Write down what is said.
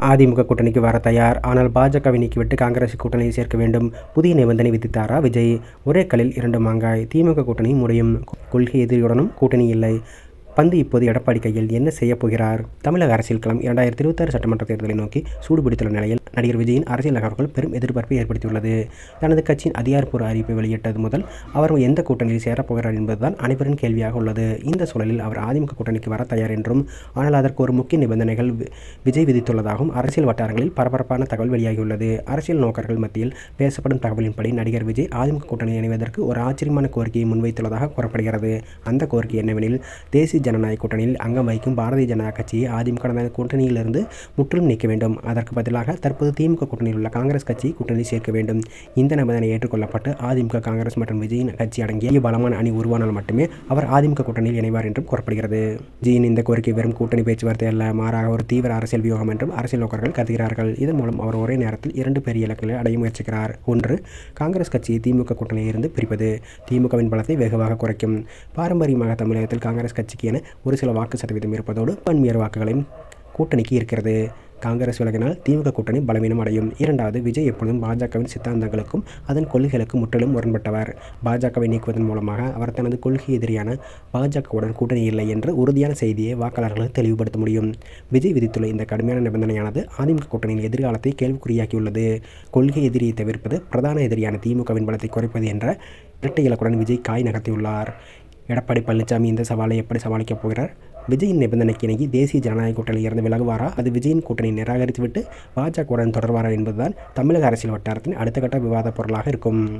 அதிமுக கூட்டணிக்கு வர தயார். ஆனால் பாஜகவை நீக்கிவிட்டு காங்கிரஸ் கூட்டணியை சேர்க்க வேண்டும். புதிய நிபந்தனை விதித்தாரா விஜய்? ஒரே கல்லில் இரண்டு மாங்காய். திமுக கூட்டணி முறையும் கொள்கை எதிரியுடனும் கூட்டணி இல்லை. பந்து இப்போது எடப்பாடி கையில் என்ன செய்ய போகிறார்? தமிழக அரசியல் களம் இரண்டாயிரத்தி இருபத்தாறு சட்டமன்ற தேர்தலை நோக்கி சூடுபிடித்துள்ள நிலையில் நடிகர் விஜயின் அரசியல் நகர்வுகள் பெரும் எதிர்பார்ப்பை ஏற்படுத்தியுள்ளது. தனது கட்சியின் அதிகாரப்பூர்வ அறிவிப்பை வெளியிட்டது முதல் அவர் எந்த கூட்டணியில் சேரப்போகிறார் என்பதுதான் அனைவரின் கேள்வியாக உள்ளது. இந்த சூழலில் அவர் அதிமுக கூட்டணிக்கு வர தயார் என்றும் ஆனால் அதற்கு ஒரு முக்கிய நிபந்தனைகள் வி- விஜய் விதித்துள்ளதாகவும் அரசியல் வட்டாரங்களில் பரபரப்பான தகவல் வெளியாகியுள்ளது. அரசியல் நோக்கர்கள் மத்தியில் பேசப்படும் தகவலின்படி நடிகர் விஜய் அதிமுக கூட்டணியில் இணைவதற்கு ஒரு ஆச்சரியமான கோரிக்கையை முன்வைத்துள்ளதாக கூறப்படுகிறது. அந்த கோரிக்கை என்னவெனில் தேசிய ஜனநாயக கூட்டணியில் அங்கம் வகிக்கும் பாரதிய ஜனதா கட்சியை அதிமுக கடந்த கூட்டணியிலிருந்து முற்றிலும் நீக்க வேண்டும். அதற்கு பதிலாக தற்போது திமுக கூட்டணியில் உள்ள காங்கிரஸ் கட்சி கூட்டணி சேர்க்க வேண்டும். இந்த நிபந்தனை ஏற்றுக்கொள்ளப்பட்டு அதிமுக காங்கிரஸ் மற்றும் விஜயின் கட்சி அடங்கிய பலமான அணி உருவானால் மட்டுமே அவர் அதிமுக கூட்டணியில் இணைவார் என்றும் கூறப்படுகிறது. விஜயின் இந்த கோரிக்கை வெறும் கூட்டணி பேச்சுவார்த்தை அல்ல மாறாக ஒரு தீவிர அரசியல் வியூகம் என்றும் அரசியல் நோக்கர்கள் கருதுகிறார்கள். இதன் மூலம் அவர் ஒரே நேரத்தில் இரண்டு பெரிய இலக்குகளை அடைய முயற்சிக்கிறார். ஒன்று காங்கிரஸ் கட்சியை திமுக கூட்டணியில் இருந்து பிரிப்பது. திமுகவின் பலத்தை வெகுவாக குறைக்கும். பாரம்பரியமாக தமிழகத்தில் காங்கிரஸ் கட்சிக்கு என ஒரு சில வாக்கு சதவீதம் இருப்பதோடு பன்மையர் வாக்குகளையும் கூட்டணிக்கு இருக்கிறது. காங்கிரஸ் விலகினால் திமுக கூட்டணி பலவீனம் அடையும். இரண்டாவது விஜய் எப்பொழுதும் பாஜகவின் சித்தாந்தங்களுக்கும் அதன் கொள்கைகளுக்கும் முற்றிலும் முரண்பட்டவர். பாஜகவை நீக்குவதன் மூலமாக அவர் தனது கொள்கை எதிரியான பாஜகவுடன் கூட்டணி இல்லை என்று உறுதியான செய்தியை வாக்காளர்களுக்கு தெளிவுபடுத்த முடியும். விஜய் விதித்துள்ள இந்த கடுமையான நிபந்தனையானது அதிமுக கூட்டணியின் எதிர்காலத்தை கேள்விக்குறியாக்கியுள்ளது. கொள்கை எதிரியை தவிர்ப்பது பிரதான எதிரியான திமுகவின் பலத்தை குறைப்பது என்ற இரட்டை இலக்குடன் விஜய் காய் நகர்த்தியுள்ளார். எடப்பாடி பழனிசாமி இந்த சவாலை எப்படி சமாளிக்கப் போகிறார்? விஜயின் நிபந்தனைக்கு இணங்கி தேசிய ஜனநாயக கூட்டணியில் இருந்து விலகுவாரா? அது விஜயின் கூட்டணி நிராகரித்துவிட்டு பாஜகவுடன் தொடர்வாரா என்பதுதான் தமிழக அரசியல் வட்டாரத்தின் அடுத்த கட்ட விவாத பொருளாக இருக்கும்.